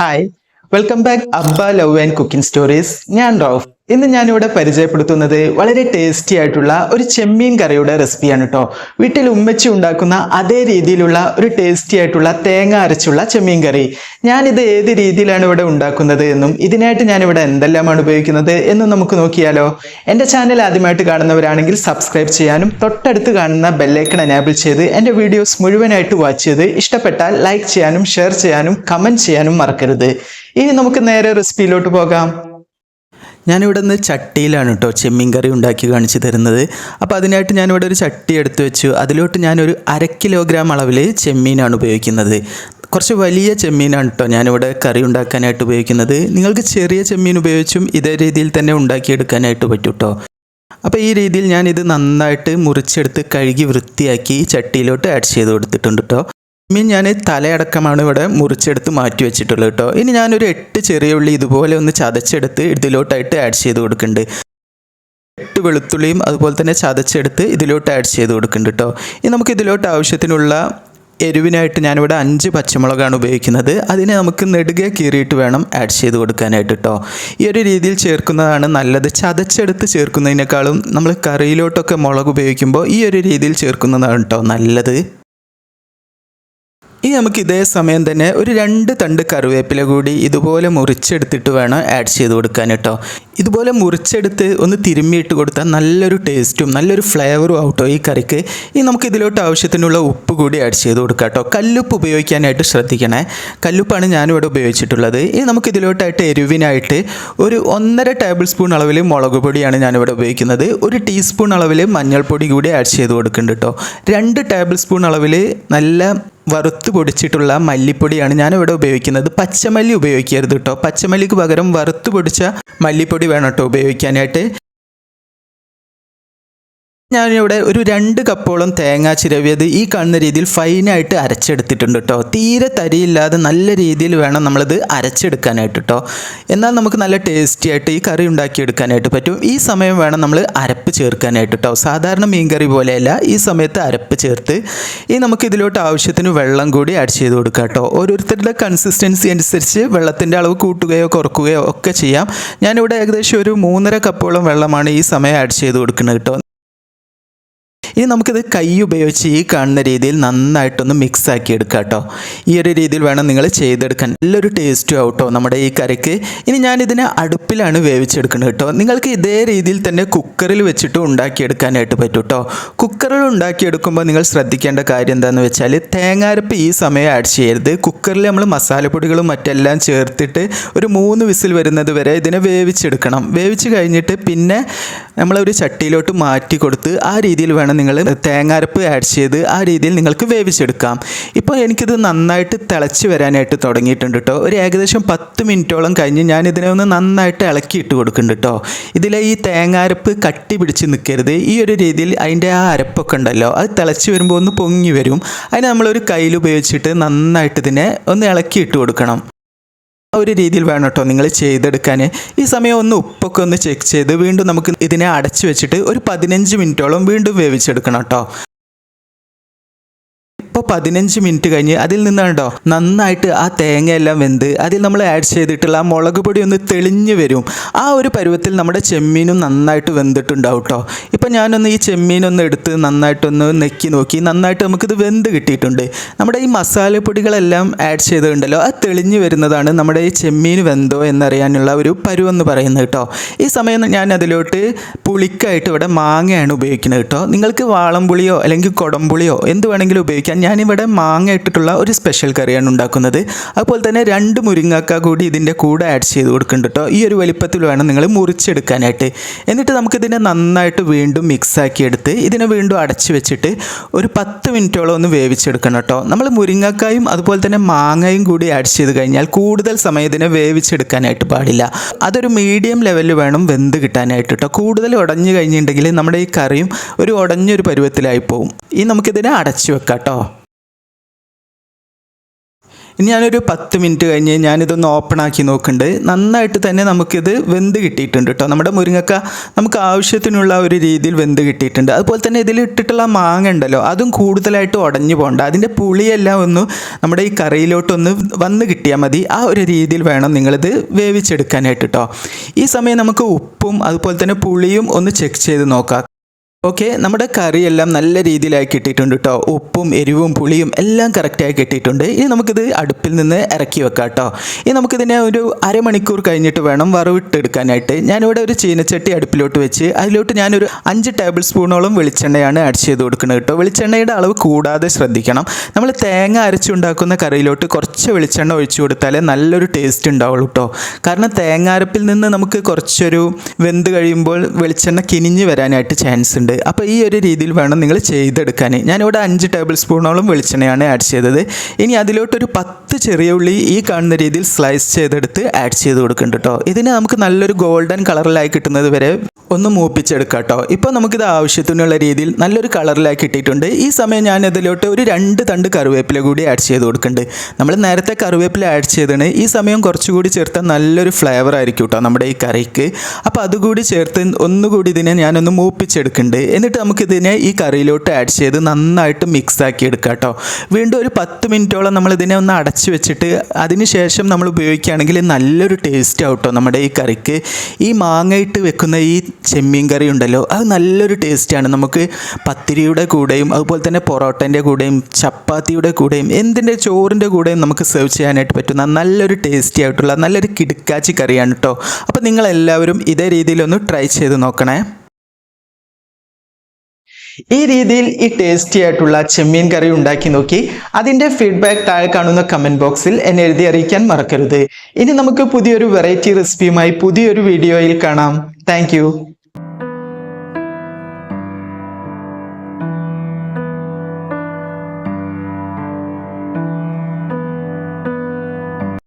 Hi welcome back Abba love and cooking stories ഞാൻ റൌഫ്. ഇന്ന് ഞാനിവിടെ പരിചയപ്പെടുത്തുന്നത് വളരെ ടേസ്റ്റി ആയിട്ടുള്ള ഒരു ചെമ്മീൻ കറിയുടെ റെസിപ്പിയാണ് കേട്ടോ വീട്ടിൽ ഉമ്മച്ചി ഉണ്ടാക്കുന്ന അതേ രീതിയിലുള്ള ഒരു ടേസ്റ്റി ആയിട്ടുള്ള തേങ്ങ അരച്ചുള്ള ചെമ്മീൻ കറി. ഞാനിത് ഏത് രീതിയിലാണ് ഇവിടെ ഉണ്ടാക്കുന്നത് എന്നും ഇതിനായിട്ട് ഞാനിവിടെ എന്തെല്ലാമാണ് ഉപയോഗിക്കുന്നത് എന്നും നമുക്ക് നോക്കിയാലോ. എന്റെ ചാനൽ ആദ്യമായിട്ട് കാണുന്നവരാണെങ്കിൽ സബ്സ്ക്രൈബ് ചെയ്യാനും തൊട്ടടുത്ത് കാണുന്ന ബെല്ലൈക്കൺ എനാബിൾ ചെയ്ത് എന്റെ വീഡിയോസ് മുഴുവനായിട്ട് വാച്ച് ചെയ്ത് ഇഷ്ടപ്പെട്ടാൽ ലൈക്ക് ചെയ്യാനും ഷെയർ ചെയ്യാനും കമന്റ് ചെയ്യാനും മറക്കരുത്. ഇനി നമുക്ക് നേരെ റെസിപ്പിയിലോട്ട് പോകാം. ഞാനിവിടെ നിന്ന് ചട്ടിയിലാണ് കേട്ടോ ചെമ്മീൻ കറി ഉണ്ടാക്കി കാണിച്ചു തരുന്നത്. അപ്പോൾ അതിനായിട്ട് ഞാനിവിടെ ഒരു ചട്ടി എടുത്തു വെച്ചു. അതിലോട്ട് ഞാനൊരു അര കിലോഗ്രാം അളവിൽ ചെമ്മീനാണ് ഉപയോഗിക്കുന്നത്. കുറച്ച് വലിയ ചെമ്മീനാണ് കേട്ടോ ഞാനിവിടെ കറി ഉണ്ടാക്കാനായിട്ട് ഉപയോഗിക്കുന്നത്. നിങ്ങൾക്ക് ചെറിയ ചെമ്മീൻ ഉപയോഗിച്ചും ഇതേ രീതിയിൽ തന്നെ ഉണ്ടാക്കിയെടുക്കാനായിട്ട് പറ്റും കേട്ടോ അപ്പോൾ ഈ രീതിയിൽ ഞാനിത് നന്നായിട്ട് മുറിച്ചെടുത്ത് കഴുകി വൃത്തിയാക്കി ചട്ടിയിലോട്ട് ആഡ് ചെയ്ത് കൊടുത്തിട്ടുണ്ട് കേട്ടോ മീൻ ഞാൻ തലയടക്കമാണ് ഇവിടെ മുറിച്ചെടുത്ത് മാറ്റി വെച്ചിട്ടുള്ളത് കേട്ടോ. ഇനി ഞാനൊരു എട്ട് ചെറിയ ഉള്ളി ഇതുപോലെ ഒന്ന് ചതച്ചെടുത്ത് ഇതിലോട്ടായിട്ട് ആഡ് ചെയ്ത് കൊടുക്കുന്നുണ്ട്. എട്ട് വെളുത്തുള്ളിയും അതുപോലെ തന്നെ ചതച്ചെടുത്ത് ഇതിലോട്ട് ആഡ് ചെയ്ത് കൊടുക്കുന്നുണ്ട് കേട്ടോ. ഇനി നമുക്ക് ഇതിലോട്ട് ആവശ്യത്തിനുള്ള എരിവിനായിട്ട് ഞാനിവിടെ അഞ്ച് പച്ചമുളകാണ് ഉപയോഗിക്കുന്നത്. അതിനെ നമുക്ക് നെടുകെ കീറിയിട്ട് വേണം ആഡ് ചെയ്ത് കൊടുക്കാനായിട്ട് കേട്ടോ. ഈ ഒരു രീതിയിൽ ചേർക്കുന്നതാണ് നല്ലത്. ചതച്ചെടുത്ത് ചേർക്കുന്നതിനേക്കാളും നമ്മൾ കറിയിലോട്ടൊക്കെ മുളക് ഉപയോഗിക്കുമ്പോൾ ഈ ഒരു രീതിയിൽ ചേർക്കുന്നതാണ് കേട്ടോ നല്ലത്. ഇനി നമുക്ക് ഇതേ സമയം തന്നെ ഒരു രണ്ട് തണ്ട് കറിവേപ്പില കൂടി ഇതുപോലെ മുറിച്ചെടുത്തിട്ട് വേണം ആഡ് ചെയ്ത് കൊടുക്കാൻ കേട്ടോ. ഇതുപോലെ മുറിച്ചെടുത്ത് ഒന്ന് തിരുമ്മിയിട്ട് കൊടുത്താൽ നല്ലൊരു ടേസ്റ്റും നല്ലൊരു ഫ്ലേവറും ആവട്ടോ ഈ കറിക്ക്. ഇനി നമുക്ക് ഇതിലോട്ട് ആവശ്യത്തിനുള്ള ഉപ്പ് കൂടി ആഡ് ചെയ്ത് കൊടുക്കാം കേട്ടോ. കല്ലുപ്പ് ഉപയോഗിക്കാനായിട്ട് ശ്രദ്ധിക്കണേ. കല്ലുപ്പാണ് ഞാനിവിടെ ഉപയോഗിച്ചിട്ടുള്ളത്. ഇനി നമുക്ക് ഇതിലോട്ടായിട്ട് എരിവിനായിട്ട് ഒരു ഒന്നര ടേബിൾ സ്പൂൺ അളവിൽ മുളക് പൊടിയാണ് ഞാനിവിടെ ഉപയോഗിക്കുന്നത്. ഒരു ടീസ്പൂൺ അളവിൽ മഞ്ഞൾപ്പൊടി കൂടി ആഡ് ചെയ്ത് കൊടുക്കുന്നുണ്ട് കേട്ടോ. രണ്ട് ടേബിൾ സ്പൂൺ അളവിൽ നല്ല വറുത്ത് പൊടിച്ചിട്ടുള്ള മല്ലിപ്പൊടിയാണ് ഞാനിവിടെ ഉപയോഗിക്കുന്നത്. പച്ചമല്ലി ഉപയോഗിക്കരുത് കേട്ടോ പച്ചമല്ലിക്ക് പകരം വറുത്ത് പൊടിച്ച മല്ലിപ്പൊടി വേണം കേട്ടോ ഉപയോഗിക്കാനായിട്ട്. ഞാനിവിടെ ഒരു രണ്ട് കപ്പോളം തേങ്ങ ചിരവിയത് ഈ കാണുന്ന രീതിയിൽ ഫൈനായിട്ട് അരച്ചെടുത്തിട്ടുണ്ട് കേട്ടോ തീരെ തരിയില്ലാതെ നല്ല രീതിയിൽ വേണം നമ്മളിത് അരച്ചെടുക്കാനായിട്ട് കേട്ടോ എന്നാൽ നമുക്ക് നല്ല ടേസ്റ്റി ആയിട്ട് ഈ കറി ഉണ്ടാക്കിയെടുക്കാനായിട്ട് പറ്റും. ഈ സമയം വേണം നമ്മൾ അരപ്പ് ചേർക്കാനായിട്ട് കേട്ടോ സാധാരണ മീൻകറി പോലെയല്ല ഈ സമയത്ത് അരപ്പ് ചേർത്ത് ഈ നമുക്ക് ഇതിലോട്ട് ആവശ്യത്തിന് വെള്ളം കൂടി ആഡ് ചെയ്ത് കൊടുക്കാം കേട്ടോ ഓരോരുത്തരുടെ കൺസിസ്റ്റൻസി അനുസരിച്ച് വെള്ളത്തിന്റെ അളവ് കൂട്ടുകയോ കുറക്കുകയോ ഒക്കെ ചെയ്യാം. ഞാനിവിടെ ഏകദേശം ഒരു മൂന്നര കപ്പോളം വെള്ളമാണ് ഈ സമയം ആഡ് ചെയ്ത് കൊടുക്കുന്നത് കേട്ടോ ഇനി നമുക്കിത് കൈ ഉപയോഗിച്ച് ഈ കാണുന്ന രീതിയിൽ നന്നായിട്ടൊന്ന് മിക്സ് ആക്കി എടുക്കാം കേട്ടോ. ഈ ഒരു രീതിയിൽ വേണം നിങ്ങൾ ചെയ്തെടുക്കാൻ. നല്ലൊരു ടേസ്റ്റും ആവട്ടോ നമ്മുടെ ഈ കറിക്ക്. ഇനി ഞാനിതിനെ അടുപ്പിലാണ് വേവിച്ചെടുക്കുന്നത് കേട്ടോ. നിങ്ങൾക്ക് ഇതേ രീതിയിൽ തന്നെ കുക്കറിൽ വെച്ചിട്ട് ഉണ്ടാക്കിയെടുക്കാനായിട്ട് പറ്റും കേട്ടോ. കുക്കറിൽ ഉണ്ടാക്കിയെടുക്കുമ്പോൾ നിങ്ങൾ ശ്രദ്ധിക്കേണ്ട കാര്യം എന്താണെന്ന് വെച്ചാൽ തേങ്ങാരപ്പ് ഈ സമയം ആഡ് ചെയ്യരുത്. കുക്കറിൽ നമ്മൾ മസാലപ്പൊടികളും മറ്റെല്ലാം ചേർത്തിട്ട് ഒരു മൂന്ന് വിസിൽ വരുന്നത് വരെ ഇതിനെ വേവിച്ചെടുക്കണം. വേവിച്ച് കഴിഞ്ഞിട്ട് പിന്നെ നമ്മളൊരു ചട്ടിയിലോട്ട് മാറ്റി കൊടുത്ത് ആ രീതിയിൽ വേണം നിങ്ങൾ തേങ്ങാരപ്പ് ആഡ് ചെയ്ത് ആ രീതിയിൽ നിങ്ങൾക്ക് വേവിച്ചെടുക്കാം. ഇപ്പോൾ എനിക്കിത് നന്നായിട്ട് തിളച്ച് വരാനായിട്ട് തുടങ്ങിയിട്ടുണ്ട് കേട്ടോ. ഒരു ഏകദേശം പത്ത് മിനിറ്റോളം കഴിഞ്ഞ് ഞാൻ ഇതിനെ ഒന്ന് നന്നായിട്ട് ഇളക്കിയിട്ട് കൊടുക്കുന്നുണ്ട് കേട്ടോ. ഇതിലെ ഈ തേങ്ങാരപ്പ് കട്ടി പിടിച്ച് നിൽക്കരുത്. ഈ ഒരു രീതിയിൽ അതിന്റെ ആ അരപ്പൊക്കെ ഉണ്ടല്ലോ അത് തിളച്ച് വരുമ്പോൾ ഒന്ന് പൊങ്ങി വരും. അതിന് നമ്മളൊരു കയ്യിൽ ഉപയോഗിച്ചിട്ട് നന്നായിട്ട് ഇതിനെ ഒന്ന് ഇളക്കിയിട്ട് കൊടുക്കണം. ഒരു രീതിയിൽ വേണം കേട്ടോ നിങ്ങൾ ചെയ്തെടുക്കാൻ. ഈ സമയം ഒന്ന് ഉപ്പൊക്കെ ഒന്ന് ചെക്ക് ചെയ്ത് വീണ്ടും നമുക്ക് ഇതിനെ അടച്ചു വെച്ചിട്ട് ഒരു പതിനഞ്ച് മിനിറ്റോളം വീണ്ടും വേവിച്ചെടുക്കണം കേട്ടോ. ഇപ്പോൾ പതിനഞ്ച് മിനിറ്റ് കഴിഞ്ഞ് അതിൽ നിന്നാണ്ടോ നന്നായിട്ട് ആ തേങ്ങയെല്ലാം വെന്ത് അതിൽ നമ്മൾ ആഡ് ചെയ്തിട്ടുള്ള ആ മുളക് പൊടി ഒന്ന് തെളിഞ്ഞ് വരും. ആ ഒരു പരുവത്തിൽ നമ്മുടെ ചെമ്മീനും നന്നായിട്ട് വെന്തിട്ടുണ്ടാവും കേട്ടോ ഇപ്പം ഞാനൊന്ന് ഈ ചെമ്മീനൊന്ന് എടുത്ത് നന്നായിട്ടൊന്ന് നെക്കി നോക്കി. നന്നായിട്ട് നമുക്കിത് വെന്ത് കിട്ടിയിട്ടുണ്ട്. നമ്മുടെ ഈ മസാലപ്പൊടികളെല്ലാം ആഡ് ചെയ്തിട്ടുണ്ടല്ലോ. അത് തെളിഞ്ഞ് വരുന്നതാണ് നമ്മുടെ ഈ ചെമ്മീൻ വെന്തോ എന്നറിയാനുള്ള ഒരു പരുവെന്ന് പറയുന്നത് കേട്ടോ ഈ സമയം ഞാൻ അതിലോട്ട് പുളിക്കായിട്ട് ഇവിടെ മാങ്ങയാണ് ഉപയോഗിക്കുന്നത് കേട്ടോ നിങ്ങൾക്ക് വാളംപുളിയോ അല്ലെങ്കിൽ കുടംപുളിയോ എന്ത് വേണമെങ്കിലും ഉപയോഗിക്കാം. ഞാനിവിടെ മാങ്ങ ഇട്ടിട്ടുള്ള ഒരു സ്പെഷ്യൽ കറിയാണ് ഉണ്ടാക്കുന്നത്. അതുപോലെ തന്നെ രണ്ട് മുരിങ്ങക്ക കൂടി ഇതിന്റെ കൂടെ ആഡ് ചെയ്ത് കൊടുക്കുന്നുണ്ട് കേട്ടോ ഈ ഒരു വലിപ്പത്തിൽ വേണം നിങ്ങൾ മുറിച്ചെടുക്കാനായിട്ട്. എന്നിട്ട് നമുക്കിതിനെ നന്നായിട്ട് വീണ്ടും മിക്സ് ആക്കി എടുത്ത് ഇതിനെ വീണ്ടും അടച്ച് വെച്ചിട്ട് ഒരു പത്ത് മിനിറ്റോളം ഒന്ന് വേവിച്ചെടുക്കണം കേട്ടോ നമ്മൾ മുരിങ്ങക്കായും അതുപോലെ തന്നെ മാങ്ങയും കൂടി ആഡ് ചെയ്ത് കഴിഞ്ഞാൽ കൂടുതൽ സമയം ഇതിനെ വേവിച്ചെടുക്കാനായിട്ട് പാടില്ല. അതൊരു മീഡിയം ലെവലിൽ വേണം വെന്ത് കിട്ടാനായിട്ട് കേട്ടോ കൂടുതൽ ഉടഞ്ഞു കഴിഞ്ഞിട്ടുണ്ടെങ്കിൽ നമ്മുടെ ഈ കറിയും ഒരു ഉടഞ്ഞൊരു പരുവത്തിലായി പോകും ഈ നമുക്കിതിനെ അടച്ചു വെക്കാം കേട്ടോ ഇനി ഞാനൊരു പത്ത് മിനിറ്റ് കഴിഞ്ഞ് ഞാനിതൊന്ന് ഓപ്പൺ ആക്കി നോക്കുന്നുണ്ട് നന്നായിട്ട് തന്നെ നമുക്കിത് വെന്ത് കിട്ടിയിട്ടുണ്ട് കേട്ടോ നമ്മുടെ മുരിങ്ങക്ക നമുക്ക് ആവശ്യത്തിനുള്ള ഒരു രീതിയിൽ വെന്ത് കിട്ടിയിട്ടുണ്ട്. അതുപോലെ തന്നെ ഇതിൽ ഇട്ടിട്ടുള്ള മാങ്ങ ഉണ്ടല്ലോ അതും കൂടുതലായിട്ട് ഉടഞ്ഞു പോകണ്ട. അതിന്റെ പുളിയെല്ലാം ഒന്ന് നമ്മുടെ ഈ കറിയിലോട്ടൊന്ന് വന്ന് കിട്ടിയാൽ മതി. ആ ഒരു രീതിയിൽ വേണം നിങ്ങളിത് വേവിച്ചെടുക്കാനായിട്ട് കേട്ടോ ഈ സമയം നമുക്ക് ഉപ്പും അതുപോലെ തന്നെ പുളിയും ഒന്ന് ചെക്ക് ചെയ്ത് നോക്കാം. ഓക്കെ നമ്മുടെ കറിയെല്ലാം നല്ല രീതിയിലായി കിട്ടിയിട്ടുണ്ട് കേട്ടോ ഉപ്പും എരിവും പുളിയും എല്ലാം കറക്റ്റായി കിട്ടിയിട്ടുണ്ട്. ഇനി നമുക്കിത് അടുപ്പിൽ നിന്ന് ഇറക്കി വെക്കാം കേട്ടോ ഇനി നമുക്കിതിനെ ഒരു അരമണിക്കൂർ കഴിഞ്ഞിട്ട് വേണം വറവിട്ടെടുക്കാനായിട്ട് ഞാനിവിടെ ഒരു ചീനച്ചട്ടി അടുപ്പിലോട്ട് വെച്ച് അതിലോട്ട് ഞാനൊരു അഞ്ച് ടേബിൾ സ്പൂണോളം വെളിച്ചെണ്ണയാണ് ആഡ് ചെയ്ത് കൊടുക്കുന്നത് കേട്ടോ വെളിച്ചെണ്ണയുടെ അളവ് കൂടാതെ ശ്രദ്ധിക്കണം. നമ്മൾ തേങ്ങ അരച്ചുണ്ടാക്കുന്ന കറിയിലോട്ട് കുറച്ച് വെളിച്ചെണ്ണ ഒഴിച്ചു കൊടുത്താലേ നല്ലൊരു ടേസ്റ്റ് ഉണ്ടാവുള്ളൂ കേട്ടോ കാരണം തേങ്ങ അരപ്പിൽ നിന്ന് നമുക്ക് കുറച്ചൊരു വെന്ത് കഴിയുമ്പോൾ വെളിച്ചെണ്ണ കിനിഞ്ഞ് വരാനായിട്ട് ചാൻസ് ഉണ്ട്. അപ്പോൾ ഈ ഒരു രീതിയിൽ വേണം നിങ്ങൾ ചെയ്തെടുക്കാൻ ഞാനിവിടെ അഞ്ച് ടേബിൾ സ്പൂണോളം വെളിച്ചെണ്ണയാണ് ആഡ് ചെയ്തത്. ഇനി അതിലോട്ടൊരു പത്ത് ചെറിയ ഉള്ളി ഈ കാണുന്ന രീതിയിൽ സ്ലൈസ് ചെയ്തെടുത്ത് ആഡ് ചെയ്ത് കൊടുക്കുന്നുണ്ട് കേട്ടോ ഇതിനെ നമുക്ക് നല്ലൊരു ഗോൾഡൻ കളറിലായി കിട്ടുന്നത് വരെ ഒന്ന് മൂപ്പിച്ചെടുക്കാം കേട്ടോ ഇപ്പോൾ നമുക്കിത് ആവശ്യത്തിനുള്ള രീതിയിൽ നല്ലൊരു കളറിലായി കിട്ടിയിട്ടുണ്ട്. ഈ സമയം ഞാൻ ഇതിലോട്ട് ഒരു രണ്ട് തണ്ട് കറിവേപ്പില കൂടി ആഡ് ചെയ്ത് കൊടുക്കുന്നുണ്ട് നമ്മൾ നേരത്തെ കറിവേപ്പില ആഡ് ചെയ്താണ് ഈ സമയം കുറച്ചുകൂടി ചേർത്താൽ നല്ലൊരു ഫ്ലേവർ ആയിരിക്കും കേട്ടോ നമ്മുടെ ഈ കറിക്ക്. അപ്പോൾ അതുകൂടി ചേർത്ത് ഒന്നുകൂടി ഇതിനെ ഞാനൊന്ന് മൂപ്പിച്ചെടുക്കുന്നുണ്ട് എന്നിട്ട് നമുക്കിതിനെ ഈ കറിയിലോട്ട് ആഡ് ചെയ്ത് നന്നായിട്ട് മിക്സ് ആക്കി എടുക്കാം കേട്ടോ വീണ്ടും ഒരു പത്ത് മിനിറ്റോളം നമ്മൾ ഇതിനെ ഒന്ന് അടച്ചു വെച്ചിട്ട് അതിന് ശേഷം നമ്മൾ ഉപയോഗിക്കുകയാണെങ്കിൽ നല്ലൊരു ടേസ്റ്റ് ആവും കേട്ടോ നമ്മുടെ ഈ കറിക്ക്. ഈ മാങ്ങയിട്ട് വെക്കുന്ന ഈ ചെമ്മീൻ കറി ഉണ്ടല്ലോ അത് നല്ലൊരു ടേസ്റ്റാണ് നമുക്ക് പത്തിരിയുടെ കൂടെയും അതുപോലെ തന്നെ പൊറോട്ടന്റെ കൂടെയും ചപ്പാത്തിയുടെ കൂടെയും എന്തിന്റെ ചോറിന്റെ കൂടെയും നമുക്ക് സെർവ് ചെയ്യാനായിട്ട് പറ്റുന്ന നല്ലൊരു ടേസ്റ്റി ആയിട്ടുള്ള നല്ലൊരു കിടുക്കാച്ചി കറിയാണ് കേട്ടോ അപ്പോൾ നിങ്ങളെല്ലാവരും ഇതേ രീതിയിലൊന്ന് ട്രൈ ചെയ്ത് നോക്കണേ. ഈ രീതിയിൽ ഈ ടേസ്റ്റി ആയിട്ടുള്ള ചെമ്മീൻ കറി ഉണ്ടാക്കി നോക്കി. അതിന്റെ ഫീഡ്ബാക്ക് താഴെ കാണുന്ന കമന്റ് ബോക്സിൽ എന്നെ എഴുതി അറിയിക്കാൻ മറക്കരുത്. ഇനി നമുക്ക് പുതിയൊരു വെറൈറ്റി റെസിപ്പിയുമായി പുതിയൊരു വീഡിയോയിൽ കാണാം. താങ്ക്